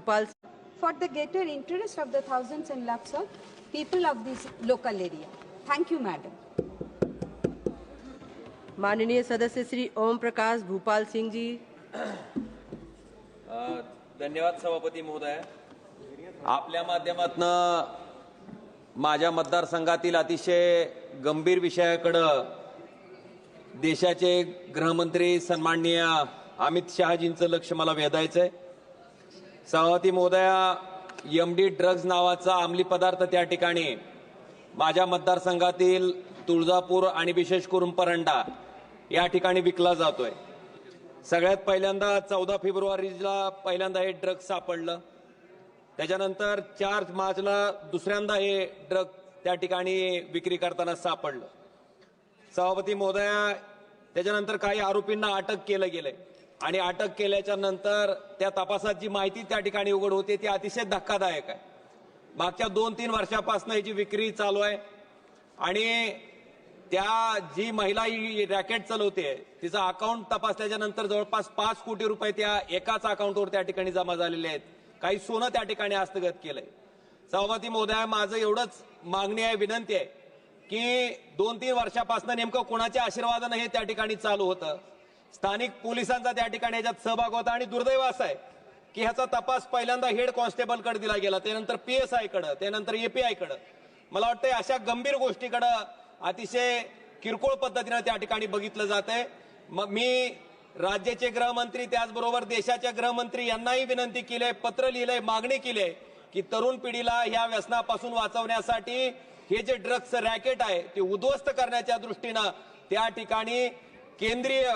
Bhupal for the greater interest of the thousands and lakhs of people of this local area. Thank you, madam. माननीय सदस्य श्री ओम प्रकाश भूपाल सिंह जी धन्यवाद सभापती महोदय आपल्या माध्यमातनं माझ्या मतदारसंघातील अतिशय गंभीर विषयाकडं देशाचे गृहमंत्री सन्माननीय अमित शहाजींचं लक्ष मला वेधायचंय सभापती महोदया एम डी ड्रग्ज नावाचा अंमली पदार्थ त्या ठिकाणी. माझ्या मतदारसंघातील तुळजापूर आणि विशेष करून परंडा या ठिकाणी विकला जातोय. सगळ्यात पहिल्यांदा चौदा फेब्रुवारीला पहिल्यांदा हे ड्रग्ज सापडलं. त्याच्यानंतर चार मार्चला दुसऱ्यांदा हे ड्रग त्या ठिकाणी विक्री करताना सापडलं. सभापती महोदया त्याच्यानंतर काही आरोपींना अटक केलं गेलंय. आणि अटक केल्याच्यानंतर त्या तपासात जी माहिती त्या ठिकाणी उघड होते ती अतिशय धक्कादायक आहे. मागच्या दोन तीन वर्षापासून याची विक्री चालू आहे आणि त्या जी महिला ही रॅकेट चालवते तिचा अकाउंट तपासल्याच्या नंतर जवळपास पाच कोटी रुपये त्या एकाच अकाउंटवर त्या ठिकाणी जमा झालेले आहेत. काही सोनं त्या ठिकाणी हस्तगत केलंय. सभापती महोदया माझं एवढंच मागणी आहे विनंती आहे की दोन तीन वर्षापासून नेमकं कोणाच्या आशीर्वादानं हे त्या ठिकाणी चालू होतं? स्थानिक पोलिसांचा त्या ठिकाणी याच्यात सहभाग होता आणि दुर्दैव असं आहे की ह्याचा तपास पहिल्यांदा हेड कॉन्स्टेबलकडे दिला गेला. त्यानंतर पी एस आयकडं त्यानंतर एपीआयकडं मला वाटतं अशा गंभीर गोष्टीकडं अतिशय किरकोळ पद्धतीनं त्या ठिकाणी बघितलं जात आहे मग मी राज्याचे गृहमंत्री त्याचबरोबर देशाच्या गृहमंत्री यांनाही विनंती केली आहे पत्र लिहिलंय मागणी केली आहे की तरुण पिढीला ह्या व्यसनापासून वाचवण्यासाठी हे जे ड्रग्स रॅकेट आहे ते उद्ध्वस्त करण्याच्या दृष्टीनं त्या ठिकाणी केंद्रीय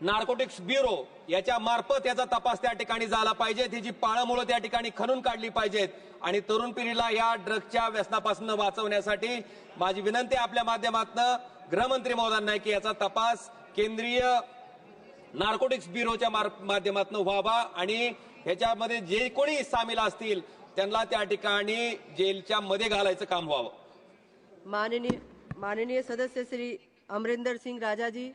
नार्कोटिक्स ब्युरो याच्या मार्फत याचा तपास त्या ठिकाणी झाला पाहिजे. ही जी पाळंमुळं त्या ठिकाणी खणून काढली पाहिजेत. आणि तरुण पिढीला या ड्रग्सच्या व्यसनापासून वाचवण्यासाठी माझी विनंती आपल्या माध्यमातून गृहमंत्री महोदयांना आहे की याचा तपास केंद्रीय नार्कोटिक्स ब्युरोच्या माध्यमातून व्हावा आणि ह्याच्यामध्ये जे कोणी सामील असतील त्यांना त्या ठिकाणी जेलच्या मध्ये घालायचं काम व्हावं. माननीय माननीय सदस्य श्री अमरिंदर सिंग राजाजी